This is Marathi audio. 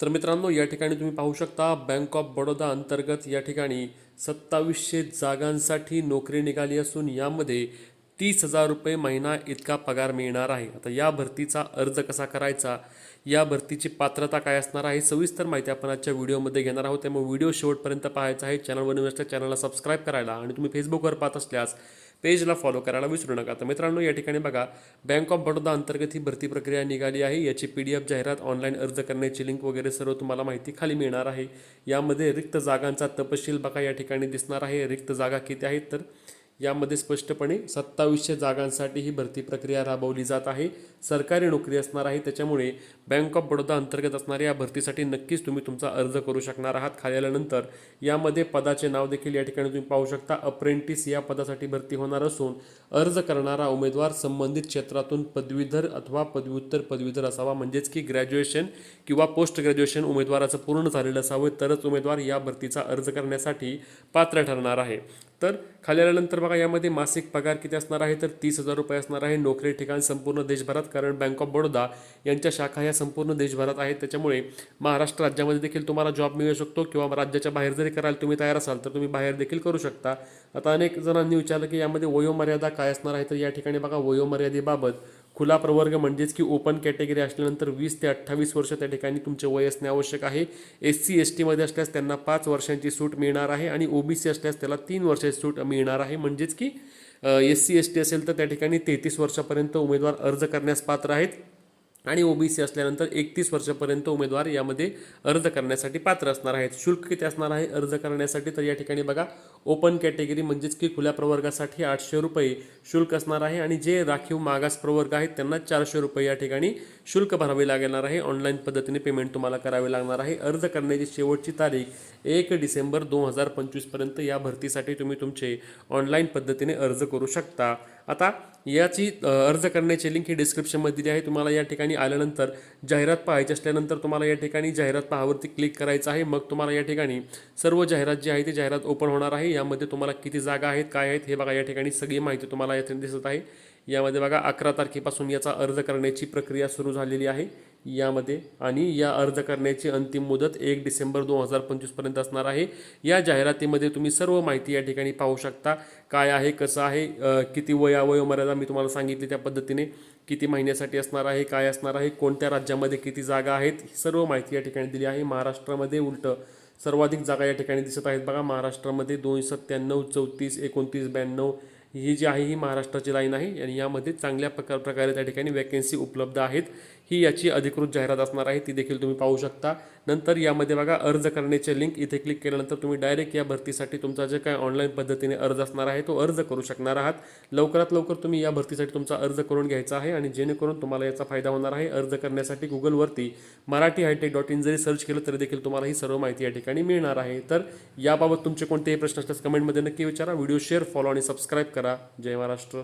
तर मित्रांनो या ठिकाणी तुम्ही पाहू शकता बँक ऑफ बडोदा अंतर्गत या ठिकाणी सत्तावीसशे जागांसाठी नोकरी निघाली असून यामध्ये तीस हजार रुपये महिना इतका पगार मिळणार आहे. आता या भरतीचा अर्ज कसा करायचा? या भरतीची पात्रता काय असणार आहे? सविस्तर माहिती आपण आजच्या व्हिडिओमध्ये घेणार आहोत. त्यामुळे व्हिडिओ शेवटपर्यंत पाहायचा आहे. चॅनलवर नसल्या चॅनलला सबस्क्राईब करायला आणि तुम्ही फेसबुकवर पाहत असल्यास पेजला फॉलो करायला विसरू नका. तर मित्रांनो या ठिकाणी बघा बँक ऑफ बडोदा अंतर्गत ही भरती प्रक्रिया निघाली आहे. याची पी डी एफ जाहिरात ऑनलाईन अर्ज करण्याची लिंक वगैरे सर्व तुम्हाला माहिती खाली मिळणार आहे. यामध्ये रिक्त जागांचा तपशील बघा या ठिकाणी दिसणार आहे. रिक्त जागा किती आहेत तर यामध्ये स्पष्टपणे सत्तावीसशे जागांसाठी ही भरती प्रक्रिया राबवली जात आहे. सरकारी नोकरी असणार आहे. त्याच्यामुळे बँक ऑफ बडोदा अंतर्गत असणाऱ्या या भरतीसाठी नक्कीच तुम्ही तुमचा अर्ज करू शकणार आहात. खाली आल्यानंतर यामध्ये पदाचे नाव देखील या ठिकाणी तुम्ही पाहू शकता. अप्रेंटिस या पदासाठी भरती होणार असून अर्ज करणारा उमेदवार संबंधित क्षेत्रातून पदवीधर अथवा पदव्युत्तर पदवीधर असावा. म्हणजेच की ग्रॅज्युएशन किंवा पोस्ट ग्रॅज्युएशन उमेदवाराचं पूर्ण झालेलं असावं तरच उमेदवार या भरतीचा अर्ज करण्यासाठी पात्र ठरणार आहे. तर खाली आल्यानंतर बघा यामध्ये मासिक पगार किती असणार आहे? तर तीस हजार रुपये असणार आहे. नोकरी ठिकाण संपूर्ण देशभरात कारण बँक ऑफ बडोदा यांच्या शाखा ह्या संपूर्ण देशभरात आहेत. त्याच्यामुळे महाराष्ट्र राज्यामध्ये देखील तुम्हाला जॉब मिळू शकतो किंवा राज्याच्या बाहेर जरी करायला तुम्ही तयार असाल तर तुम्ही बाहेर देखील करू शकता. आता अनेक जणांनी विचारलं की यामध्ये वयोमर्यादा काय असणार आहे? तर या ठिकाणी बघा वयोमर्यादेबाबत खुला प्रवर्ग म्हणजेच की ओपन कॅटेगरी असल्यानंतर वीस ते अठ्ठावीस वर्ष त्या ठिकाणी तुमचे वय असणे आवश्यक आहे. एस सी एस टीमध्ये असल्यास त्यांना पाच वर्षांची सूट मिळणार आहे आणि ओबीसी असल्यास त्याला तीन वर्षाची सूट मिळणार आहे. म्हणजेच की एस सी एस टी असेल तर त्या ठिकाणी तेहतीस वर्षापर्यंत उमेदवार अर्ज करण्यास पात्र आहेत. आणि ओबीसी असल्यानंतर एकतीस वर्षापर्यंत उमेदवार यामध्ये अर्ज करण्यासाठी पात्र असणार आहेत. शुल्क किती असणार आहे? अर्ज करण्यासाठी तर या ठिकाणी बघा ओपन कॅटेगरी म्हणजेच की खुल्या प्रवर्गासाठी आठशे रुपये शुल्क असणार आहे आणि जे राखीव मागास प्रवर्ग आहेत त्यांना चारशे रुपये या ठिकाणी शुल्क भरावे लागणार आहे. ऑनलाईन पद्धतीने पेमेंट तुम्हाला करावे लागणार आहे. अर्ज करण्याची शेवटची तारीख एक डिसेंबर दोन हजार पंचवीसपर्यंत या भरतीसाठी तुम्ही तुमचे ऑनलाईन पद्धतीने अर्ज करू शकता. आता याची अर्ज करण्याची लिंक ही डिस्क्रिप्शनमध्ये दिली आहे. तुम्हाला या ठिकाणी आल्यानंतर जाहिरात पाहायची असल्यानंतर तुम्हाला या ठिकाणी जाहिरात पाहावरती क्लिक करायचं आहे. मग तुम्हाला या ठिकाणी सर्व जाहिरात जी आहे ती जाहिरात ओपन होणार आहे. यामध्ये तुम्हाला किती जागा आहेत काय आहेत हे बघा या ठिकाणी सगळी माहिती तुम्हाला यात दिसत आहे. यामध्ये बघा अकरा तारखेपासून याचा अर्ज करण्याची प्रक्रिया सुरू झालेली आहे. यामध्ये आणि या अर्ज करण्याची अंतिम मुदत एक डिसेंबर दोन हजार पंचवीसपर्यंत असणार आहे. या जाहिरातीमध्ये तुम्ही सर्व माहिती या ठिकाणी पाहू शकता. काय आहे कसं आहे किती वया वयोमर्यादा मी तुम्हाला सांगितली त्या पद्धतीने. किती महिन्यासाठी असणार आहे काय असणार आहे कोणत्या राज्यामध्ये किती जागा आहेत ही सर्व माहिती या ठिकाणी दिली आहे. महाराष्ट्रामध्ये उलटं सर्वाधिक जागा या ठिकाणी दिसत आहेत बघा. महाराष्ट्रामध्ये दोनशे सत्त्याण्णव चौतीस एकोणतीस ब्याण्णव ही जी आहे ही महाराष्ट्राची लाईन आहे. आणि यामध्ये चांगल्या प्रकार प्रकारे त्या ठिकाणी वॅकेन्सी उपलब्ध आहेत. ही याची अधिकृत जाहिरात असणार आहे ती देखील तुम्ही पाहू शकता. नंतर यामध्ये बघा अर्ज करण्याचे लिंक इथे क्लिक केल्यानंतर तुम्ही डायरेक्ट या भरतीसाठी तुमचा जे काय ऑनलाईन पद्धतीने अर्ज असणार आहे तो अर्ज करू शकणार आहात. लवकरात लवकर तुम्ही या भरतीसाठी तुमचा अर्ज करून घ्यायचा आहे आणि जेणेकरून तुम्हाला याचा फायदा होणार आहे. अर्ज करण्यासाठी गुगलवरती मराठी हायटेक डॉट इन जरी सर्च केलं तरी देखील तुम्हाला ही सर्व माहिती या ठिकाणी मिळणार आहे. तर याबाबत तुमचे कोणतेही प्रश्न असल्यास कमेंटमध्ये नक्की विचारा. व्हिडिओ शेअर फॉलो आणि सबस्क्राईब करा. जय महाराष्ट्र.